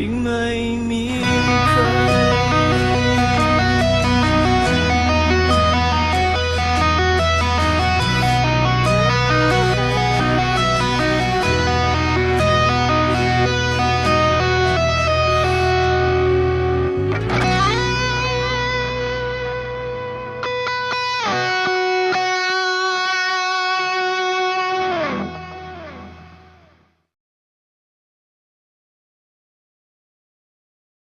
ยิ่งไม่มีเธอ